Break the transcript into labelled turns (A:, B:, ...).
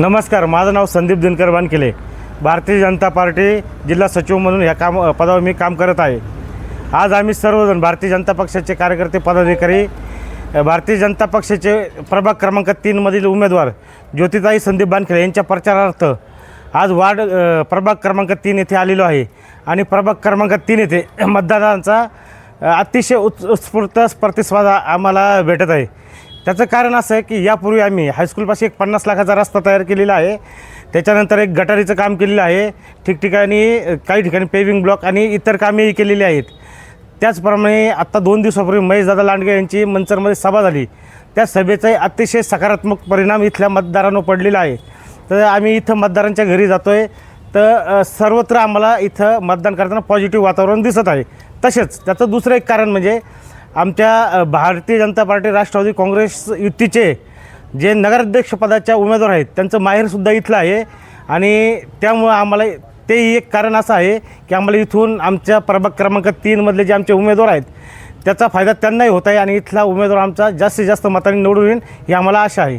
A: नमस्कार माझं नाव संदीप दिनकर वानकेले भारतीय जनता पार्टी जिल्हा सचिव म्हणून ह्या काम पदावर मी काम करत आहे. आज आम्ही सर्वजण भारतीय जनता पक्षाचे कार्यकर्ते पदाधिकारी भारतीय जनता पक्षाचे प्रभाग क्रमांक तीनमधील उमेदवार ज्योतिताई संदीप बानखेडे यांच्या प्रचारार्थ आज वार्ड प्रभाग क्रमांक तीन येथे आलेलो आहे. आणि प्रभाग क्रमांक तीन येथे मतदारांचा अतिशय उत्स उत्स्फूर्त प्रतिस्पर्धा आम्हाला भेटत आहे. त्याचं कारण असं आहे की यापूर्वी आम्ही हायस्कूलपाशी एक पन्नास लाखाचा रस्ता तयार केलेला आहे. त्याच्यानंतर एक गटारीचं काम केलेलं आहे. ठिकठिकाणी काही ठिकाणी पेविंग ब्लॉक आणि इतर कामेही केलेली आहेत. त्याचप्रमाणे आत्ता दोन दिवसापूर्वी महेशदादा लांडगे यांची मंचरमध्ये सभा झाली. त्या सभेचाही अतिशय सकारात्मक परिणाम इथल्या मतदारांवर पडलेला आहे. तर आम्ही इथं मतदारांच्या घरी जातो आहे तर सर्वत्र आम्हाला इथं मतदान करताना पॉझिटिव्ह वातावरण दिसत आहे. तसेच त्याचं दुसरं एक कारण म्हणजे आमच्या भारतीय जनता पार्टी राष्ट्रवादी काँग्रेस युतीचे जे नगराध्यक्षपदाच्या उमेदवार आहेत त्यांचं माहेरसुद्धा इथलं आहे. आणि त्यामुळं आम्हाला तेही एक कारण असं आहे की आम्हाला इथून आमच्या प्रभाग क्रमांक तीनमधले जे आमचे उमेदवार आहेत त्याचा फायदा त्यांनाही होत आहे आणि इथला उमेदवार आमचा जास्तीत जास्त मतांनी निवडून येईल ही आम्हाला आशा आहे.